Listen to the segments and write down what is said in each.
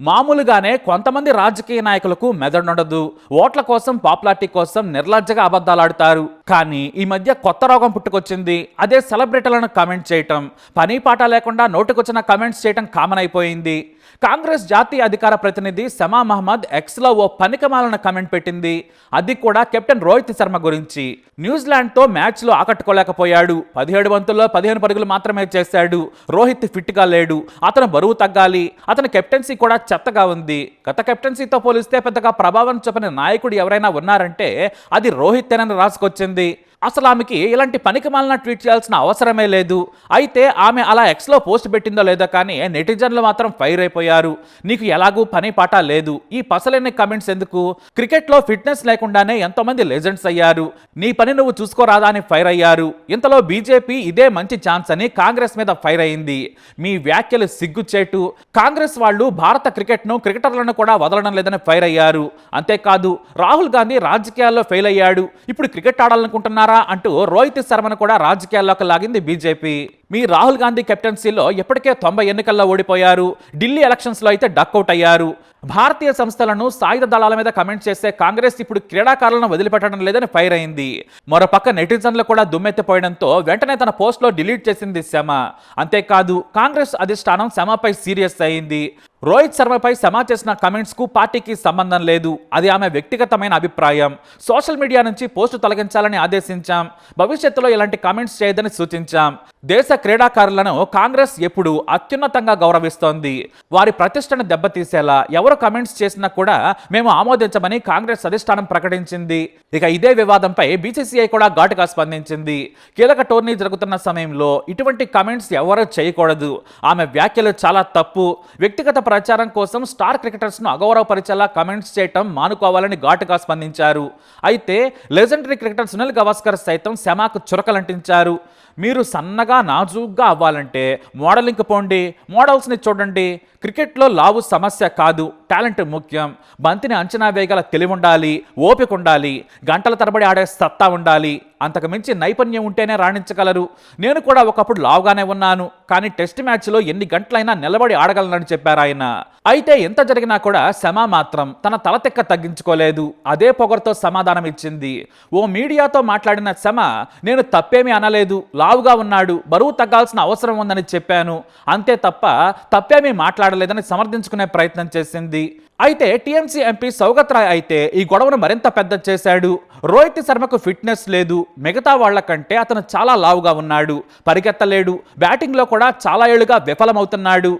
మామూలుగానే కొంతమంది రాజకీయ నాయకులకు మెదడుండదు. ఓట్ల కోసం పాపులారిటీ కోసం నిర్లజ్జగా అబద్ధాలాడుతారు. కానీ ఈ మధ్య కొత్త రోగం పుట్టుకొచ్చింది. అదే సెలబ్రిటీలను కామెంట్ చేయటం. పని పాట లేకుండా నోటికొచ్చిన కామెంట్స్ చేయటం కామన్ అయిపోయింది. కాంగ్రెస్ జాతీయ అధికార ప్రతినిధి సమా మహమ్మద్ ఎక్స్లో ఓ పనికమాలన కామెంట్ పెట్టింది. అది కూడా కెప్టెన్ రోహిత్ శర్మ గురించి. న్యూజిలాండ్తో మ్యాచ్లో ఆకట్టుకోలేకపోయాడు. పదిహేడు వంతుల్లో పదిహేను పరుగులు మాత్రమే చేశాడు. రోహిత్ ఫిట్గా లేడు. అతను బరువు తగ్గాలి. అతని కెప్టెన్సీ కూడా చెత్తగా ఉంది. గత కెప్టెన్సీతో పోలిస్తే పెద్దగా ప్రభావం చూపని నాయకుడు ఎవరైనా ఉన్నారంటే అది రోహిత్ అని రాసుకొచ్చింది. എന്തി అసలు ఆమెకి ఇలాంటి పనికి మాలిన ట్వీట్ చేయాల్సిన అవసరమే లేదు. అయితే ఆమె అలా ఎక్స్లో పోస్ట్ పెట్టిందో లేదో కానీ నెటిజన్లు మాత్రం ఫైర్ అయిపోయారు. నీకు ఎలాగూ పని పాట లేదు. ఈ పసలేని కమెంట్స్ ఎందుకు? క్రికెట్లో ఫిట్నెస్ లేకుండానే ఎంతోమంది లెజెండ్స్ అయ్యారు. నీ పని నువ్వు చూసుకోరాదా అని ఫైర్ అయ్యారు. ఇంతలో బీజేపీ ఇదే మంచి ఛాన్స్ అని కాంగ్రెస్ మీద ఫైర్ అయింది. మీ వ్యాఖ్యలు సిగ్గుచేటు. కాంగ్రెస్ వాళ్ళు భారత క్రికెట్ను క్రికెటర్లను కూడా వదలడం లేదని ఫైర్ అయ్యారు. అంతేకాదు రాహుల్ గాంధీ రాజకీయాల్లో ఫెయిల్ అయ్యాడు. ఇప్పుడు క్రికెట్ ఆడాలనుకుంటున్నారు. అంటూ రోహిత్ శర్మను కూడా రాజకీయాల్లోకి లాగింది బీజేపీ. మీ రాహుల్ గాంధీ కెప్టెన్సీలో ఎప్పటికే తొంభై ఎన్నికల్లో ఓడిపోయారు. ఢిల్లీ ఎలక్షన్స్లో అయితే డక్అవుట్ అయ్యారు. భారతీయ సంస్థలను సాయుధ దళాల మీద కమెంట్ చేసే కాంగ్రెస్ ఇప్పుడు క్రీడాకారులను వదిలిపెట్టడం లేదని ఫైర్ అయింది. మరోపక్క నెటిజన్లు కూడా దుమ్మెత్తిపోయడంతో వెంటనే తన పోస్ట్లో డిలీట్ చేసింది శమ అంతేకాదు కాంగ్రెస్ అధిష్టానం శమపై సీరియస్ అయింది. రోహిత్ శర్మపై సమా చేసిన కమెంట్స్కు పార్టీకి సంబంధం లేదు. అది ఆమె వ్యక్తిగతమైన అభిప్రాయం. సోషల్ మీడియా నుంచి పోస్టు తొలగించాలని ఆదేశించాం. భవిష్యత్తులో ఇలాంటి కామెంట్స్ చేయదని సూచించాం. దేశ క్రీడాకారులను కాంగ్రెస్ ఎప్పుడు అత్యున్నతంగా గౌరవిస్తోంది. వారి ప్రతిష్టను దెబ్బతీసేలా ఎవరు కమెంట్స్ చేసినా కూడా మేము ఆమోదించమని కాంగ్రెస్ అధిష్టానం ప్రకటించింది. ఇక ఇదే వివాదంపై బీసీసీఐ కూడా ఘాటుగా స్పందించింది. కీలక టోర్నీ జరుగుతున్న సమయంలో ఇటువంటి కమెంట్స్ ఎవరూ చేయకూడదు. ఆమె వ్యాఖ్యలు చాలా తప్పు. వ్యక్తిగత ప్రచారం కోసం స్టార్ క్రికెటర్స్ను అగౌరవపరిచేలా కమెంట్స్ చేయటం మానుకోవాలని ఘాటుగా స్పందించారు. అయితే లెజెండరీ క్రికెటర్ సునీల్ గవాస్కర్ సైతం శమాకు చురకలంటించారు. మీరు సన్నగా నాజూగ్గా అవ్వాలంటే మోడలింగ్కి పోండి మోడల్స్ని చూడండి. క్రికెట్లో లావు సమస్య కాదు టాలెంట్ ముఖ్యం. బంతిని అంచనా వేయగల తెలివి ఉండాలి ఓపిక ఉండాలి గంటల తరబడి ఆడే సత్తా ఉండాలి. అంతకు మించి నైపుణ్యం ఉంటేనే రాణించగలరు. నేను కూడా ఒకప్పుడు లావుగానే ఉన్నాను కానీ టెస్ట్ మ్యాచ్లో ఎన్ని గంటలైనా నిలబడి ఆడగలనని చెప్పారు ఆయన. అయితే ఎంత జరిగినా కూడా శమ మాత్రం తన తలతెక్క తగ్గించుకోలేదు. అదే పొగరుతో సమాధానం ఇచ్చింది. ఓ మీడియాతో మాట్లాడిన శమ నేను తప్పేమీ అనలేదు లావుగా ఉన్నాడు బరువు తగ్గాల్సిన అవసరం ఉందని చెప్పాను. అంతే తప్ప తప్పేమీ మాట్లాడలేదని సమర్థించుకునే ప్రయత్నం చేసింది. అయితే టీఎంసీ ఎంపీ సౌగత్ రాయ్ అయితే ఈ గొడవను మరింత పెద్ద చేశాడు. రోహిత్ శర్మకు ఫిట్నెస్ లేదు. మిగతా వాళ్ళకంటే అతను చాలా లావుగా ఉన్నాడు. పరిగెత్తలేడు. బ్యాటింగ్లో కూడా చాలా ఏళ్ళుగా విఫలమవుతున్నాడు.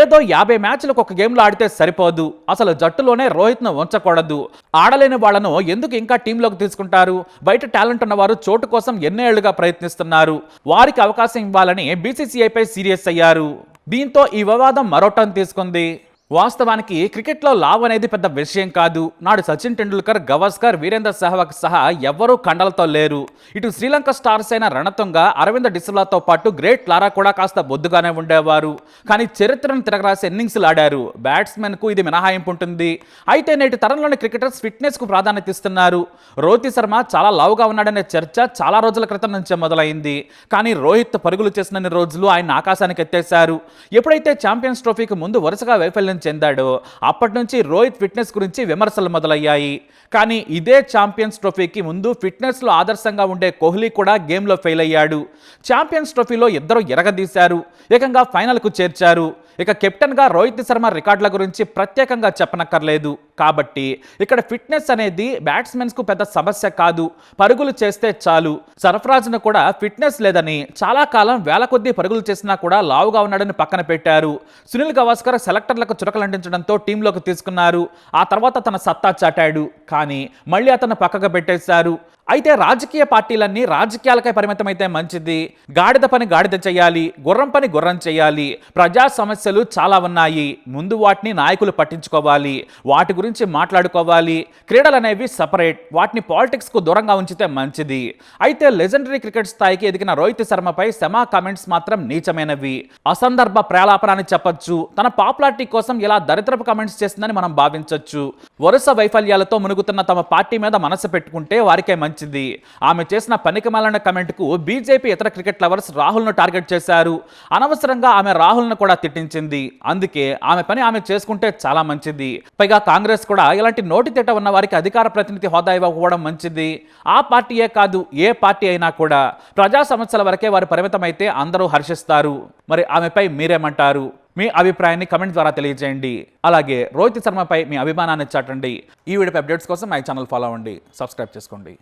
ఏదో యాభై మ్యాచ్లకు ఒక గేమ్లో ఆడితే సరిపోదు. అసలు జట్టులోనే రోహిత్ను ఉంచకూడదు. ఆడలేని వాళ్ళను ఎందుకు ఇంకా టీంలోకి తీసుకుంటారు? బయట టాలెంట్ ఉన్నవారు చోటు కోసం ఎన్నేళ్ళుగా ప్రయత్నిస్తున్నారు. వారికి అవకాశం ఇవ్వాలని బీసీసీఐపై సీరియస్ అయ్యారు. దీంతో ఈ వివాదం మరోటం తీసుకుంది. వాస్తవానికి క్రికెట్లో లావ్ అనేది పెద్ద విషయం కాదు. నాడు సచిన్ టెండూల్కర్ గవాస్కర్ వీరేంద్ర సెహ్వాగ్ సహా ఎవ్వరూ కండలతో లేరు. ఇటు శ్రీలంక స్టార్స్ అయిన రణతుంగ అరవింద డిసిల్లాతో పాటు గ్రేట్ లారా కూడా కాస్త బొద్దుగానే ఉండేవారు. కానీ చరిత్రను తిరగరాసే ఇన్నింగ్స్లు ఆడారు. బ్యాట్స్మెన్కు ఇది మినహాయింపు ఉంటుంది. అయితే నేటి తరంలోని క్రికెటర్స్ ఫిట్నెస్కు ప్రాధాన్యత ఇస్తున్నారు. రోహిత్ శర్మ చాలా లావుగా ఉన్నాడనే చర్చ చాలా రోజుల క్రితం నుంచే మొదలైంది. కానీ రోహిత్ పరుగులు చేసినన్ని రోజులు ఆయన ఆకాశానికి ఎత్తేశారు. ఎప్పుడైతే ఛాంపియన్స్ ట్రోఫీకి ముందు వరుసగా వైఫల్యం చెందాడో. అప్పటి నుంచి రోహిత్ ఫిట్నెస్ గురించి విమర్శలు మొదలయ్యాయి. కానీ ఇదే ఛాంపియన్స్ ట్రోఫీకి ముందు ఫిట్నెస్లో ఆదర్శంగా ఉండే కోహ్లీ కూడా గేమ్లో ఫెయిల్ అయ్యాడు. ఛాంపియన్స్ ట్రోఫీలో ఇద్దరు ఎరగదీశారు. ఏకంగా ఫైనల్కు చేర్చారు. ఇక కెప్టెన్గా రోహిత్ శర్మ రికార్డుల గురించి ప్రత్యేకంగా చెప్పనక్కర్లేదు. కాబట్టి ఇక్కడ ఫిట్నెస్ అనేది బ్యాట్స్మెన్స్కు పెద్ద సమస్య కాదు. పరుగులు చేస్తే చాలు. సరఫరాజ్ను కూడా ఫిట్నెస్ లేదని చాలా కాలం వేల కొద్దీ పరుగులు చేసినా కూడా లావుగా ఉన్నాడని పక్కన పెట్టారు. సునీల్ గవాస్కర్ సెలెక్టర్లకు చురకలంటించడంతో టీంలోకి తీసుకున్నారు. ఆ తర్వాత తన సత్తా చాటాడు. కానీ మళ్ళీ అతను పక్కకు పెట్టేశారు. అయితే రాజకీయ పార్టీలన్నీ రాజకీయాలకై పరిమితమైతే మంచిది. గాడిద పని గాడిద చేయాలి గుర్రం పని గుర్రం చేయాలి ప్రజా సమస్యలు చాలా ఉన్నాయి. ముందు వాటిని నాయకులు పట్టించుకోవాలి వాటి గురించి మాట్లాడుకోవాలి. క్రీడలు అనేవి సపరేట్ వాటిని పాలిటిక్స్కు దూరంగా ఉంచితే మంచిది. అయితే లెజెండరీ క్రికెట్ స్థాయికి ఎదిగిన రోహిత్ శర్మపై సెమా కామెంట్స్ మాత్రం నీచమైనవి. అసందర్భ ప్రేలాపన అని చెప్పొచ్చు తన పాపులారిటీ కోసం ఇలా దరిద్రపు కామెంట్స్ చేసిందని మనం భావించవచ్చు వరుస వైఫల్యాలతో మునుగుతున్న తమ పార్టీ మీద మనసు పెట్టుకుంటే వారికే మంచి మంచిది. ఆమె చేసిన పనికిమాలన్న కమెంట్కు బీజేపీ ఇతర క్రికెట్ లవర్స్ రాహుల్ను టార్గెట్ చేశారు. అనవసరంగా ఆమె రాహుల్ను కూడా తిట్టించింది. అందుకే ఆమె పని ఆమె చేసుకుంటే చాలా మంచిది. పైగా కాంగ్రెస్ కూడా ఇలాంటి నోటి తిట్ట ఉన్న వారికి అధికార ప్రతినిధి హోదా ఇవ్వకపోవడం మంచిది. ఆ పార్టీయే కాదు ఏ పార్టీ అయినా కూడా. ప్రజా సమస్యల వరకే వారు పరిమితమైతే అందరూ హర్షిస్తారు. మరి ఆమెపై మీరేమంటారు? మీ అభిప్రాయాన్ని కమెంట్ ద్వారా తెలియజేయండి. అలాగే రోహిత్ శర్మపై మీ అభిమానాన్ని చాటండి. ఈ వీడియో అప్డేట్స్ కోసం మా ఛానల్ ఫాలో అవ్వండి. సబ్స్క్రైబ్ చేసుకోండి.